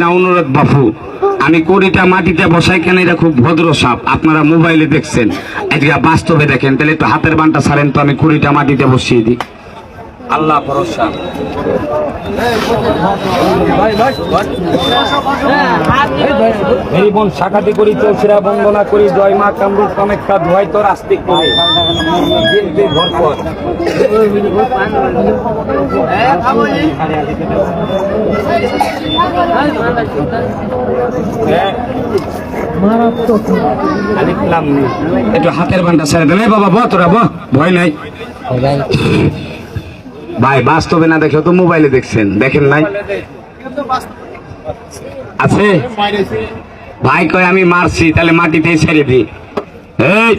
না অনুরোধ বাপু, আমি কড়িটা মাটিতে বসাই কেন এটা খুব ভদ্র সাপ? আপনারা মোবাইলে দেখছেন। এটা বাস্তবে দেখেন, তাহলে একটু হাতের বানটা সারেন তো আমি কড়িটা মাটিতে বসিয়ে দিই। আল্লাহ ভরসা। বোন শাখাতি করি চৌচিরা বন্দনা করি, জয় মা কামরূপ কামেক্ষা ধোয়াই তোর আস্তিক করে। ভরপুর। একটু হাতের বানটা ছেড়ে এই বাবা ব, ভয় নাই। ভাই, বাস্তবে না দেখে তো মোবাইলে দেখছেন, দেখেন নাই? আছে? ভাই কয়, আমি মারছি, তাহলে মাটিতেই ছেড়ে এই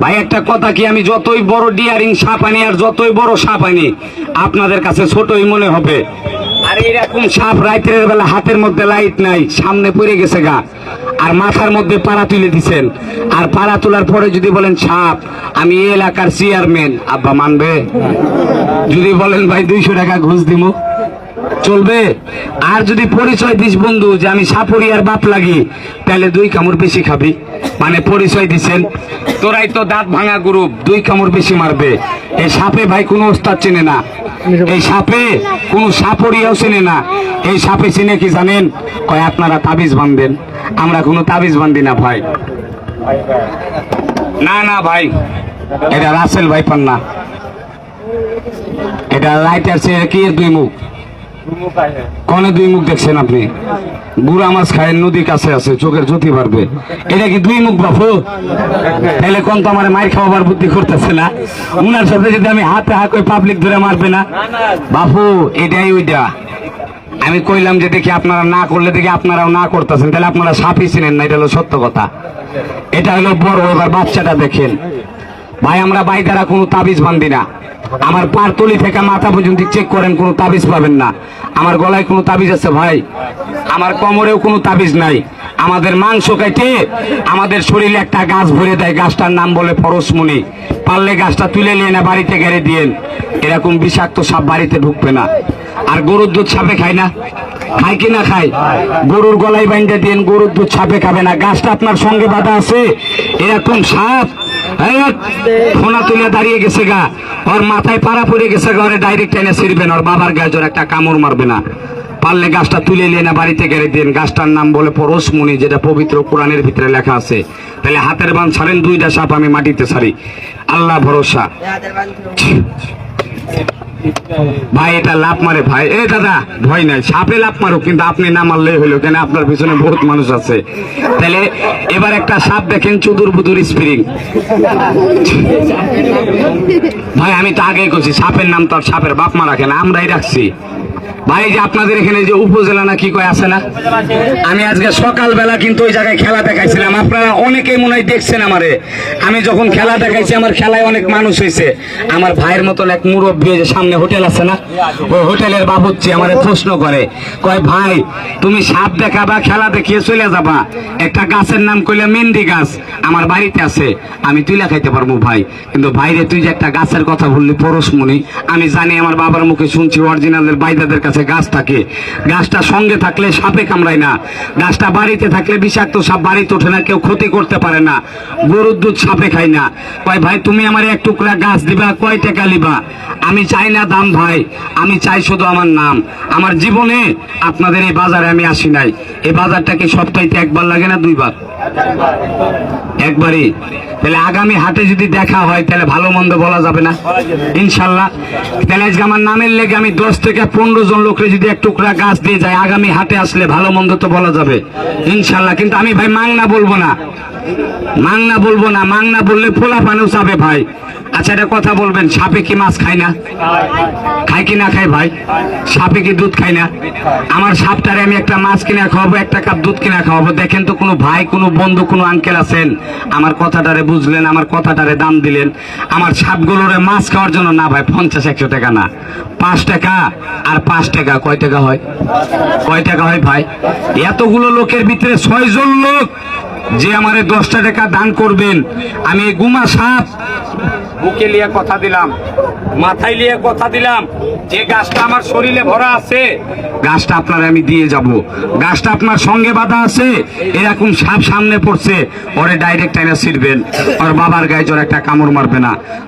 ভাই, একটা কথা কি, আমি যতই বড় ডিয়ারিং সাপ আনি আর যতই বড় সাপ আনি, আপনাদের কাছে ছোটই মনে হবে। আর এরকম সাপ রাতের বেলা হাতের মধ্যে লাইট নাই, সামনে পড়ে গেছে গা। আর মাথার মধ্যে পাড়া তুলে দিছেন। আর পাড়া তোলার পরে যদি বলেন, সাপ, আমি এই এলাকার চেয়ারম্যান। আব্বা মানবে। যদি বলেন, ভাই, দুইশো টাকা ঘুষ দিমু। চলবে। আর যদি পরিচয় দিস বন্ধু যে আমি সাপুরিয়ার বাপ লাগি, তাহলে দুই কামড় বেশি খাবি। মানে পরিচয় দিছেন। তোরাই তো দাঁত ভাঙা গ্রুপ দুই কামড় বেশি মারবে। এই সাপে ভাই কোনো ওস্তাদ চেনে না। এই সাপে কোনো সাপরিয়াও চেনে না। এই সাপে চিনে কি জানেন? কয় আপনারা তাবিজ বাঁধবেন আমরা কোনো তাবিজ বান্ধি না ভাই। না না ভাই। এটা রাসেল ভাই পান না এটা লাইটার চেয়ে কি দুই মুখ? কনে দুই মুখ দেখছেন আপনি? বুড়া মাছ খায় নদী কাছে আছে, চোখের জ্যোতি পারবে এটা কি দুই মুখ বাপু? তাহলে কোন তো আমার মায়ের খাওয়াবার বুদ্ধি করতেছে না? উনার সাথে যদি আমি হাতে হাত পাবলিক ধরে মারবে না? বাপু, এটাই ওইটা। আমি কইলাম যে দেখি আপনারা না করলে দেখি আপনারাও না করতেছেন, তাহলে আপনারা সাপই চিনেন না, এটা হলো সত্য কথা। এটা হলো বড় এবার বাচ্চাটা দেখেন। ভাই, আমরা ভাই দ্বারা কোনো তাবিজ বান্ধি না। আমার পার তলি থেকে মাথা পর্যন্ত চেক করেন, কোনো তাবিজ পাবেন না। আমার গলায় কোনো তাবিজ আছে ভাই? আমার কোমরেও কোনো তাবিজ নাই। আমাদের মাংস কেটে আমাদের শরীরে একটা গাছ ভরে দেয়, গাছটার নাম বলে পরশমণি। পারলে গাছটা তুলে নিয়ে না, বাড়িতে গেড়ে দিয়েন। এরকম বিষাক্ত সাপ বাড়িতে ঢুকবে না। আর গরুর দুধ সাপে খায় না? খায় কি না খায়? গরুর গলায় বাইন্দে দিন গরুর দুধ সাপে খাবে না। গাছটা আপনার সঙ্গে বাঁধা আছে। এরকম সাপ ফোনা তুলে দাঁড়িয়ে গেছে গা। ওর মাথায় পাড়া পড়ে গেছে গা, ওরে ডাইরেক্ট এনে ছিড়বেন ওর বাবার গায়ে জোর একটা কামড় মারবে না। পারলে গাছটা তুলে নিয়ে না, বাড়িতে গেড়ে দিন গাছটার নাম বলে পরশমণি যেটা পবিত্র কোরআনের ভিতরে লেখা আছে। তাহলে হাতের বান ছাড়েন, দুইটা সাপ আমি মাটিতে ছাড়ি। আল্লাহ ভরসা। ভাই, এটা লাভ মারে। ভাই, এ দাদা, ভয় নাই, সাপে লাভ মারুক, কিন্তু আপনি না মারলেই হইল কেন? আপনার পিছনে বহুত মানুষ আছে। তাহলে এবার একটা সাপ দেখেন, চুদুর বুদুর স্প্রিং ভাই, আমি তো আগেই করছি সাপের নাম তো সাপের বাপ মা রাখে না, আমরাই রাখছি। ভাই যে আপনাদের এখানে যে উপজেলা না কি কয়, আছে না? আমি আজকে সকালবেলা কিন্তু ওই জায়গায় খেলা দেখাইছিলাম। আপনারা অনেকেই মনে হয় দেখছেন আমারে। আমি যখন খেলা দেখাইছি, আমার খেলায় অনেক মানুষ হয়েছে আমার ভাইয়ের মতন এক মুরব্বী যে সামনে হোটেল আছে না? ওই হোটেলের বাবুচ্ছি আমার প্রশ্ন করে। কয়, ভাই, তুমি সাপ দেখাবা, খেলা দেখিয়ে চলে যাবা। একটা গাছের নাম কইলে মেন্দি গাছ আমার বাড়িতে আছে। আমি তুইলা খাইতে পারব, ভাই। কিন্তু ভাইরে, তুই যে একটা গাছের কথা বললি পরশমণি, আমি জানি আমার বাবার মুখে শুনছি অরিজিনালের বাইদাদের কাছে গাছ থাকে। গাছটা সঙ্গে থাকলে সাপে কামড়ায় না। গাছটা বাড়িতে থাকলে বিষাক্ত সাপ বাড়িতে ওঠে না, কেউ ক্ষতি করতে পারে না। গরুর দুধ সাপে খায় না। কয়, ভাই, তুমি আমার এক টুকরা গাছ দিবা, কয় টাকা লিবা? আমি চাই না দাম, ভাই। আমি চাই শুধু আমার নাম। আমার জীবনে আপনাদের এই বাজারে আমি আসি নাই। এই বাজারটাকে সপ্তাহে একবার লাগে না দুইবার? একবারই। তাহলে আগামী হাটে যদি দেখা হয়, তাহলে ভালো মন্দ বলা যাবে না? ইনশাল্লাহ। তাহলে আজকে আমার নামের লেগে আমি দশ থেকে পনেরো জন লোকরে যদি এক টুকরা গাছ দিয়ে যায়, আগামী হাটে আসলে ভালো মন্দ তো বলা যাবে। ইনশাল্লাহ, কিন্তু আমি ভাই মাংনা বলব না। মাংনা বলব না, মাংনা বললে ফোলা পানেও চাবে ভাই। আচ্ছা এটা কথা বলবেন, সাপে কি মাছ খায় না? খায় কি না খায় ভাই? সাপে কি দুধ খায় না? আমার সাপটারে আমি একটা মাছ কিনে খাওয়াবো, একটা কাপ দুধ কিনে খাওয়াবো। দেখেন তো, কোনো ভাই, কোনো বন্ধু, কোনো আঙ্কেল আছেন? আমার কথাটারে বুঝলেন, আমার কথাটারে দাম দিলেন। আমার সাপগুলোরে মাছ খাওয়ার জন্য না ভাই, পঞ্চাশ, একশো টাকা না। পাঁচ টাকা আর পাঁচ টাকা, কয় টাকা হয়? কয় টাকা হয় ভাই? এতগুলো লোকের ভিতরে ছয় জন লোক যে আমারে দশটা টাকা দান করবেন। আমি গুমা সাপ বুকে নিয়ে কথা দিলাম, মাথায় নিয়ে কথা দিলাম, যে গাছটা আমার শরীরে ভরা আছে, গাছটা আপনার আমি দিয়ে যাব। গাছটা আপনার সঙ্গে বাঁধা আছে, এরকম সাপ সামনে পড়ছে ওরে ডাইরেক্ট টাইনা ছিড়বেন। ওর বাবার গায়ে জ্বর একটা কামড় মারবে না।